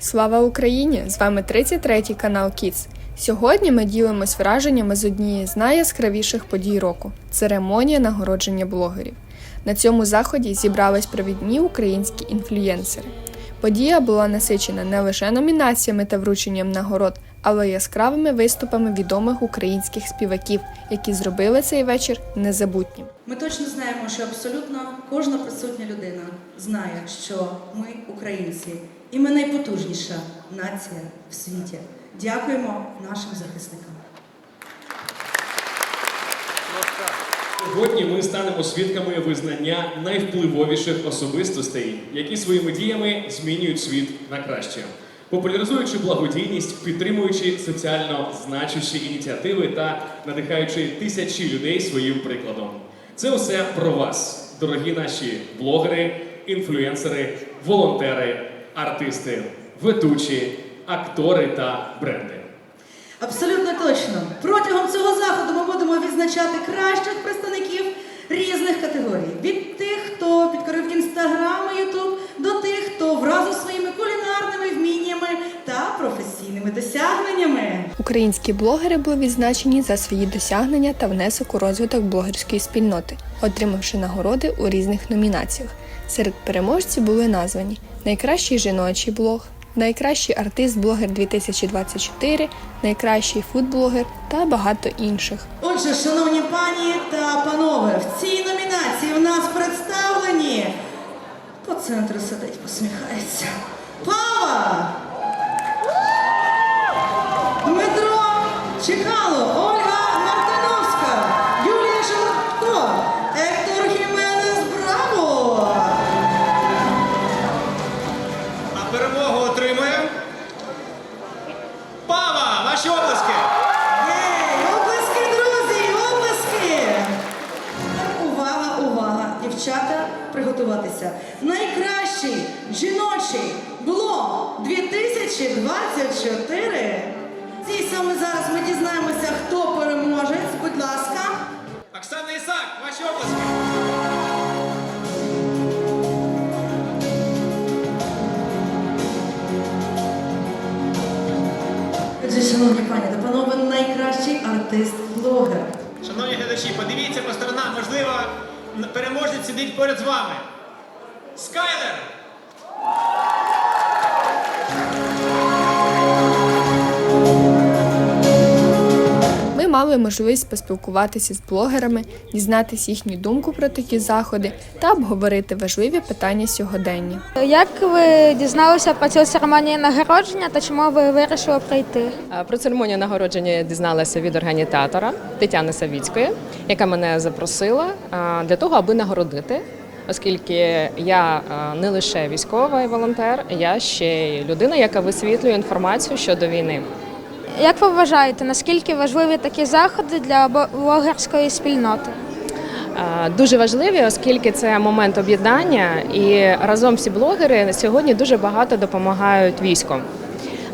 Слава Україні! З вами 33-й канал Kids. Сьогодні ми ділимось враженнями з однієї з найяскравіших подій року церемонія нагородження блогерів. На цьому заході зібрались провідні українські інфлюєнсери. Подія була насичена не лише номінаціями та врученням нагород, але й яскравими виступами відомих українських співаків, які зробили цей вечір незабутнім. Ми точно знаємо, що абсолютно кожна присутня людина знає, що ми українці, і ми найпотужніша нація в світі. Дякуємо нашим захисникам. Сьогодні ми станемо свідками визнання найвпливовіших особистостей, які своїми діями змінюють світ на краще, популяризуючи благодійність, підтримуючи соціально значущі ініціативи та надихаючи тисячі людей своїм прикладом. Це все про вас, дорогі наші блогери, інфлюенсери, волонтери, артисти, ведучі, актори та бренди. Абсолютно точно. Протягом цього заходу ми будемо відзначати кращих представників різних категорій. Від тих, хто підкорив інстаграм і ютуб, до тих, хто вразив своїми кулінарними вміннями та професійними досягненнями. Українські блогери були відзначені за свої досягнення та внесок у розвиток блогерської спільноти, отримавши нагороди у різних номінаціях. Серед переможців були названі найкращий жіночий блог, найкращий артист-блогер 2024, найкращий фудблогер та багато інших. Отже, шановні пані та панове, в цій номінації в нас представлені по центру сидить, посміхається. Пава! Дмитро Чекало, саме зараз ми дізнаємося, хто переможець. Будь ласка. Оксана Ісак, ваші обласки! Отже, шановні пані та панове, найкращий артист-блогер. Шановні глядачі, подивіться по сторонам, можливо, переможець сидить поряд з вами. Скайлер! Ми мали можливість поспілкуватися з блогерами, дізнатися їхню думку про такі заходи та обговорити важливі питання сьогодення. Як ви дізналися про цю церемонію нагородження та чому ви вирішили прийти? Про церемонію нагородження я дізналася від організатора Тетяни Савіцької, яка мене запросила для того, аби нагородити. Оскільки я не лише військовий волонтер, я ще й людина, яка висвітлює інформацію щодо війни. Як ви вважаєте, наскільки важливі такі заходи для блогерської спільноти? Дуже важливі, оскільки це момент об'єднання, і разом всі блогери сьогодні дуже багато допомагають військом,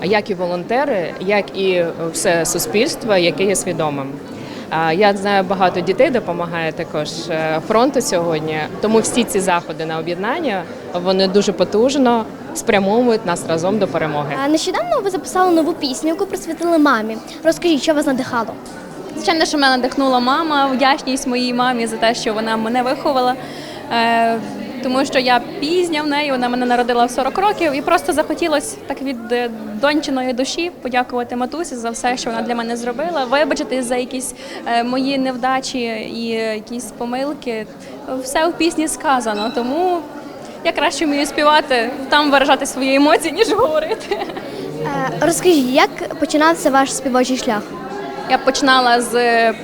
як і волонтери, як і все суспільство, яке є свідомим. А, Я знаю, багато дітей допомагає також е, фронту сьогодні. Тому всі ці заходи на об'єднання вони дуже потужно спрямовують нас разом до перемоги. Нещодавно ви записали нову пісню, яку присвятили мамі. Розкажіть, що вас надихало? Звичайно, що мене надихнула мама, вдячність моїй мамі за те, що вона мене виховала. Е, тому що я пізня в неї, вона мене народила в 40 років, і просто захотілося так від е, дончиної душі подякувати матусі за все, що вона для мене зробила, вибачити за якісь е, мої невдачі і якісь помилки. Все в пісні сказано, тому я краще вмію співати, там виражати свої емоції, ніж говорити. Е, Розкажіть, як починався ваш співочий шлях? Я починала з е,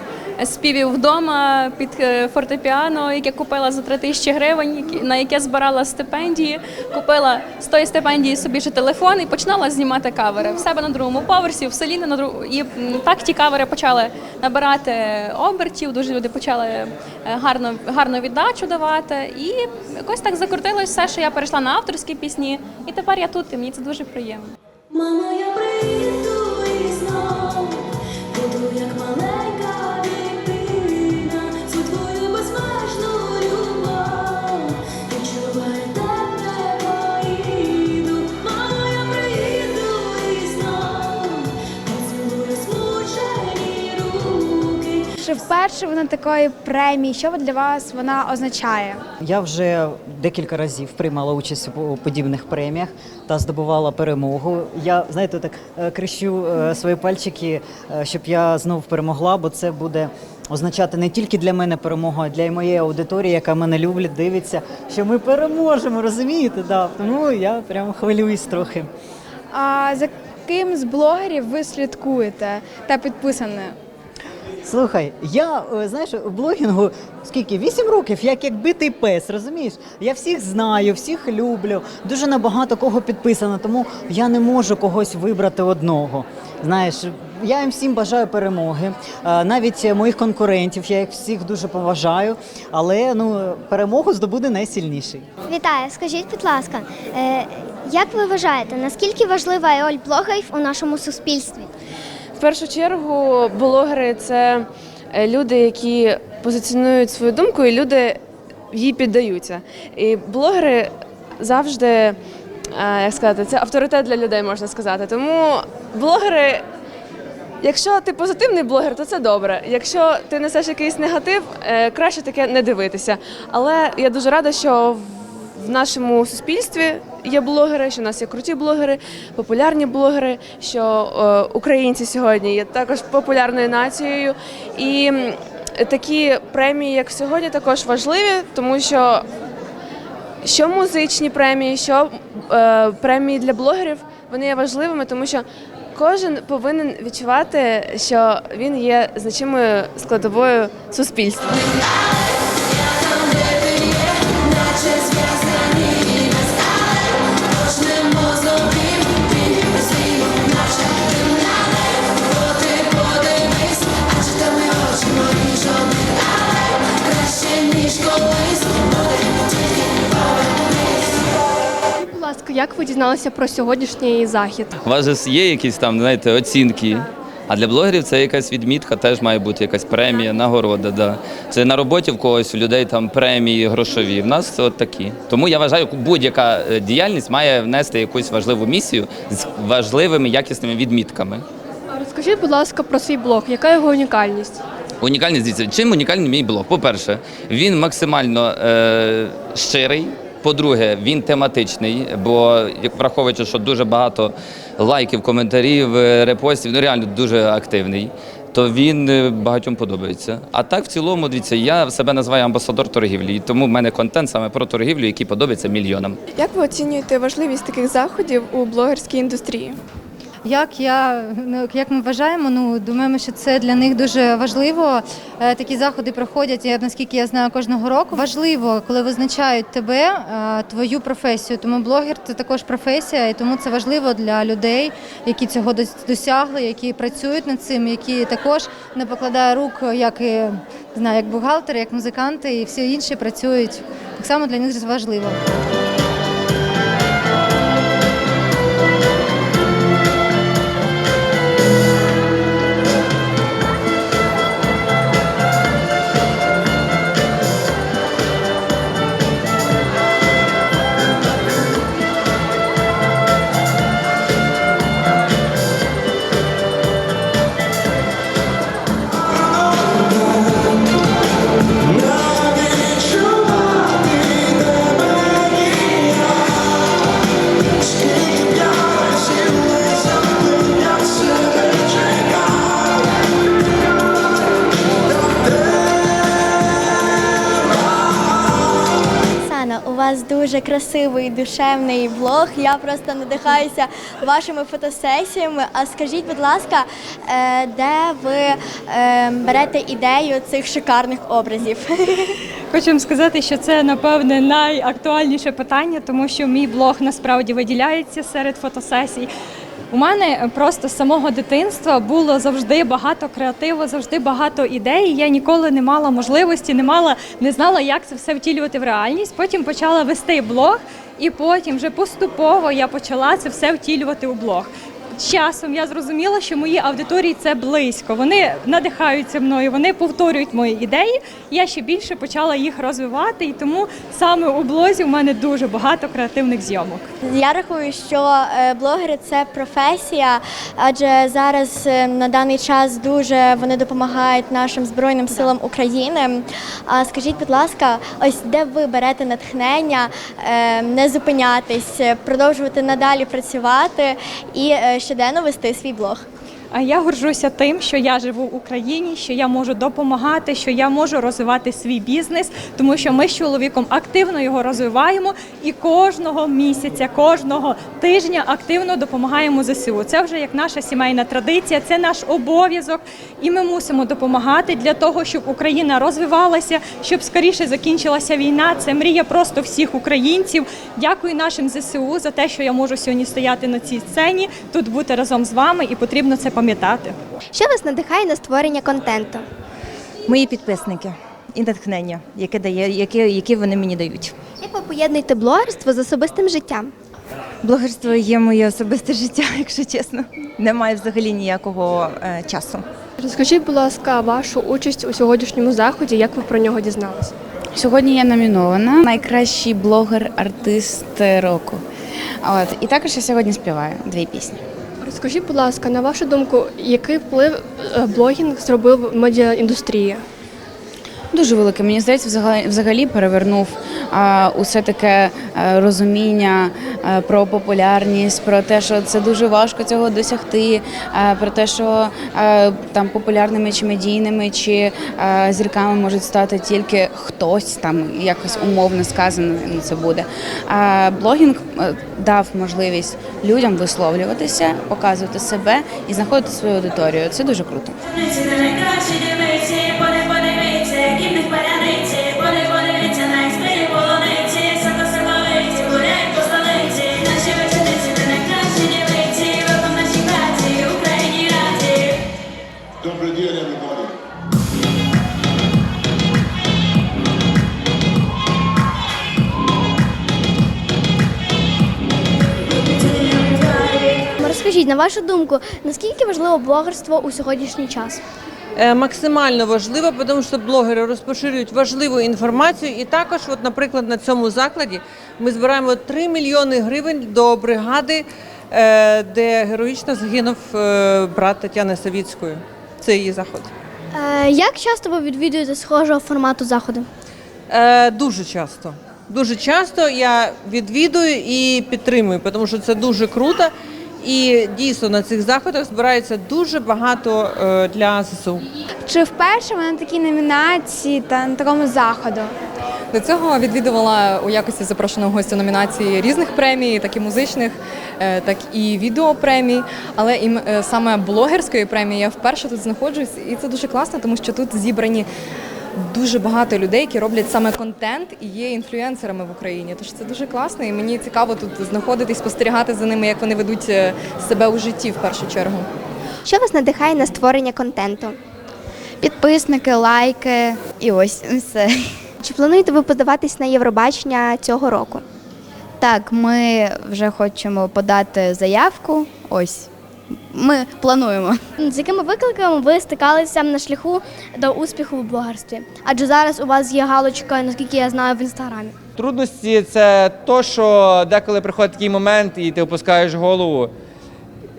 співів вдома під е, фортепіано, яке купила за 3 тисячі гривень, на яке збирала стипендії. Купила з тої стипендії собі ще телефон і починала знімати кавери в себе на другому поверсі, в селі на другу. І так ті кавери почали набирати обертів. Дуже люди почали е, гарно, гарну віддачу давати. І якось так закрутилось все, що я перейшла на авторські пісні. І тепер я тут, і мені це дуже приємно. Мамо, я прийду вперше ви на такої премії. Що для вас вона означає? Я вже декілька разів приймала участь у подібних преміях та здобувала перемогу. Я знаєте, так е, крещу е, свої пальчики, е, щоб я знов перемогла, бо це буде означати не тільки для мене перемогу, а для й моєї аудиторії, яка мене люблять, дивиться, що ми переможемо, розумієте? Да. Тому я прямо хвилююсь трохи. А за ким з блогерів ви слідкуєте та підписані? Слухай, я е, знаєш, блогінгу скільки? Вісім років, як як битий пес, розумієш? Я всіх знаю, всіх люблю, дуже набагато кого підписано, тому я не можу когось вибрати одного. Знаєш, я їм всім бажаю перемоги. Е, Навіть моїх конкурентів, я їх всіх дуже поважаю, але ну перемогу здобуде найсильніший. Вітаю, скажіть, будь ласка, е, як ви вважаєте, наскільки важлива роль блогерів у нашому суспільстві? В першу чергу блогери це е, люди, які позиціонують свою думку, і люди їй піддаються. І блогери завжди, е, як сказати, це авторитет для людей, можна сказати. Тому блогери. Якщо ти позитивний блогер, то це добре. Якщо ти несеш якийсь негатив, е, краще таке не дивитися. Але я дуже рада, що в нашому суспільстві є блогери, що в нас є круті блогери, популярні блогери, що е, українці сьогодні є також популярною нацією. І такі премії, як сьогодні, також важливі, тому що що музичні премії, що е, премії для блогерів, вони є важливими, тому що кожен повинен відчувати, що він є значимою складовою суспільства. Як ви дізналися про сьогоднішній захід? У вас же є якісь там, знаєте, оцінки. А для блогерів це якась відмітка, теж має бути якась премія, нагорода. Да. Це на роботі в когось у людей там премії грошові. В нас це от такі. Тому я вважаю, будь-яка е, діяльність має внести якусь важливу місію з важливими якісними відмітками. Розкажіть, будь ласка, про свій блог. Яка його унікальність? Унікальність дивіться, чим унікальний мій блог? По-перше, він максимально е, щирий. По-друге, він тематичний, бо враховуючи, що дуже багато лайків, коментарів, е, репостів, ну реально дуже активний. То він е, багатьом подобається. А так, в цілому, дивіться, я себе називаю амбасадор торгівлі, тому в мене контент саме про торгівлю, який подобається мільйонам. Як ви оцінюєте важливість таких заходів у блогерській індустрії? Як я ну, як ми вважаємо, ну думаємо, що це для них дуже важливо. Е, Такі заходи проходять, я наскільки я знаю, кожного року. Важливо, коли визначають тебе, е, твою професію. Тому блогер це також професія, і тому це важливо для людей, які цього дос- досягли, які працюють над цим, які також не покладають рук, як і знаю, як бухгалтери, як музиканти, і всі інші працюють. Так само для них важливо. Красивий душевний блог. Я просто надихаюся вашими фотосесіями. А скажіть, будь ласка, е, де ви е, берете ідею цих шикарних образів? Хочу вам сказати, що це напевне найактуальніше питання, тому що мій блог насправді виділяється серед фотосесій. У мене просто з самого дитинства було завжди багато креативу, завжди багато ідей. Я ніколи не мала можливості, не мала, не знала, як це все втілювати в реальність. Потім почала вести блог, і потім вже поступово я почала це все втілювати у блог. З часом я зрозуміла, що мої аудиторії це близько. Вони надихаються мною, вони повторюють мої ідеї. Я ще більше почала їх розвивати, і тому саме у блозі у мене дуже багато креативних зйомок. Я рахую, що е, блогери це професія, адже зараз е, на даний час дуже вони допомагають нашим збройним силам України. А скажіть, будь ласка, ось де ви берете натхнення е, не зупинятись, продовжувати надалі працювати і щоденно вести свій блог? Я горжуся тим, що я живу в Україні, що я можу допомагати, що я можу розвивати свій бізнес, тому що ми з чоловіком активно його розвиваємо і кожного місяця, кожного тижня активно допомагаємо ЗСУ. Це вже як наша сімейна традиція, це наш обов'язок, і ми мусимо допомагати для того, щоб Україна розвивалася, щоб скоріше закінчилася війна. Це мрія просто всіх українців. Дякую нашим ЗСУ за те, що я можу сьогодні стояти на цій сцені, тут бути разом з вами, і потрібно це пам'ятати. Що вас надихає на створення контенту? Мої підписники і натхнення, яке дає, яке, які вони мені дають. Як ви поєднуєте блогерство з особистим життям? Блогерство є моє особисте життя, якщо чесно. Немає взагалі ніякого е, часу. Розкажіть, будь ласка, вашу участь у сьогоднішньому заході, як ви про нього дізналися? Сьогодні я номінована найкращий блогер-артист року. От і також я сьогодні співаю дві пісні. Розкажіть, будь ласка, на вашу думку, який вплив е, блогінг зробив в медіаіндустрії? Дуже великий. Мені здається, взагалі перевернув а, усе таке е, розуміння е, про популярність, про те, що це дуже важко цього досягти, е, про те, що там популярними чи медійними чи зірками можуть стати тільки хтось там, якось умовно сказано ну, це буде. Блогінг дав можливість людям висловлюватися, показувати себе і знаходити свою аудиторію. Це дуже круто. На вашу думку, наскільки важливо блогерство у сьогоднішній час? Е, Максимально важливо, тому що блогери розпоширюють важливу інформацію. І також, от, наприклад, на цьому закладі ми збираємо 3 мільйони гривень до бригади, е, де героїчно загинув е, брат Тетяни Савіцької. Це її заход. Як часто ви відвідуєте схожого формату заходу? Дуже часто. Дуже часто я відвідую і підтримую, тому що це дуже круто. І дійсно на цих заходах збирається дуже багато е, для ЗСУ. Чи вперше ви на такій номінації та на такому заходу? До цього відвідувала у якості запрошеного гостя номінації різних премій, так і музичних, е, так і відеопремій. Але і е, саме блогерської премії я вперше тут знаходжусь, і це дуже класно, тому що тут зібрані дуже багато людей, які роблять саме контент і є інфлюенсерами в Україні. Тож це дуже класно, і мені цікаво тут знаходитись, спостерігати за ними, як вони ведуть е, себе у житті в першу чергу. Що вас надихає на створення контенту? Підписники, лайки і ось все. Чи плануєте ви подаватись на Євробачення цього року? Так, ми вже хочемо подати заявку. Ось ми плануємо. З якими викликами ви стикалися на шляху до успіху в блогерстві? Адже зараз у вас є галочка, наскільки я знаю, в інстаграмі. Трудності це то, що деколи приходить такий момент, і ти опускаєш голову.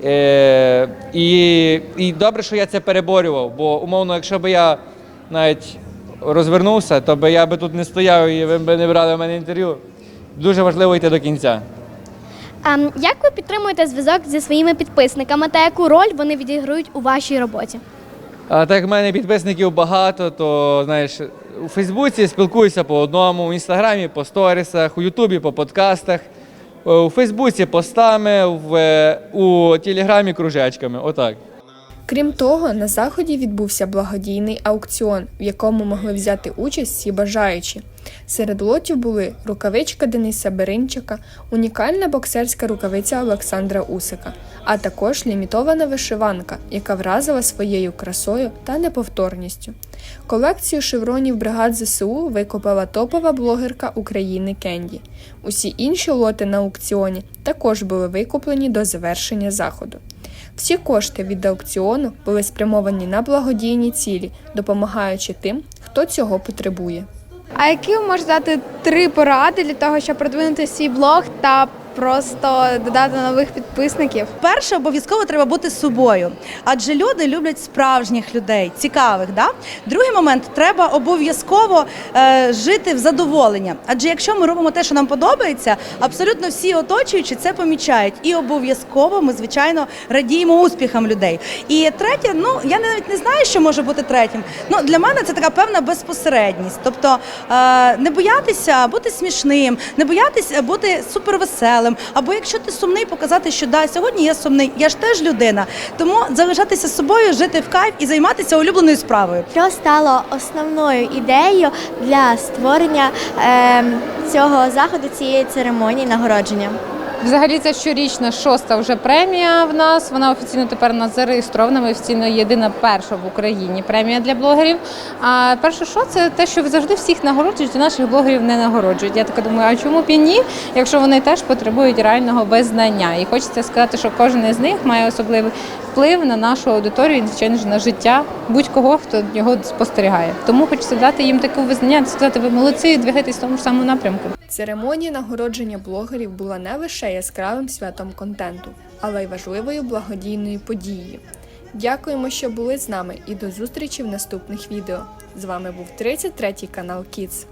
Е, і, і добре, що я це переборював, бо умовно, якщо б я навіть розвернувся, то би я би тут не стояв і ви б не брали в мене інтерв'ю. Дуже важливо йти до кінця. А, як ви підтримуєте зв'язок зі своїми підписниками та яку роль вони відіграють у вашій роботі? А так як в мене підписників багато, то знаєш, у Фейсбуці спілкуюся по одному, в інстаграмі по сторісах, у Ютубі по подкастах, е, у Фейсбуці постами, в, е, у Телеграмі кружечками. Отак. Крім того, на заході відбувся благодійний аукціон, в якому могли взяти участь всі бажаючі. Серед лотів були рукавичка Дениса Беринчика, унікальна боксерська рукавиця Олександра Усика, а також лімітована вишиванка, яка вразила своєю красою та неповторністю. Колекцію шевронів бригад ЗСУ викупила топова блогерка України Кенді. Усі інші лоти на аукціоні також були викуплені до завершення заходу. Всі кошти від аукціону були спрямовані на благодійні цілі, допомагаючи тим, хто цього потребує. А які ви можете дати три поради для того, щоб продвинути свій блог та просто додати нових підписників? Перше, обов'язково треба бути собою, адже люди люблять справжніх людей, цікавих. Да? Другий момент треба обов'язково е, жити в задоволення. Адже якщо ми робимо те, що нам подобається, абсолютно всі оточуючі це помічають. І обов'язково ми, звичайно, радіємо успіхам людей. І третє, ну я навіть не знаю, що може бути третім. Ну для мене це така певна безпосередність. Тобто е, не боятися бути смішним, не боятися бути супервеселим. Або якщо ти сумний, показати, що да, сьогодні я сумний, я ж теж людина. Тому залишатися собою, жити в кайф і займатися улюбленою справою. Що стало основною ідеєю для створення е, цього заходу, цієї церемонії нагородження? Взагалі це щорічна шоста вже премія в нас. Вона офіційно тепер нас зареєстрована. Ми офіційно єдина перша в Україні премія для блогерів. А перше, що це те, що завжди всіх нагороджують, а наших блогерів не нагороджують. Я така думаю, а чому б і ні, якщо вони теж потребують реального визнання? І хочеться сказати, що кожен із них має особливий вплив на нашу аудиторію звичайно на життя будь-кого, хто його спостерігає. Тому хочеться дати їм таке визнання, сказати, ви молодці, двигайтесь в тому ж самому напрямку. Церемонія нагородження блогерів була не лише яскравим святом контенту, але й важливою благодійною подією. Дякуємо, що були з нами, і до зустрічі в наступних відео. З вами був 33 канал Kids.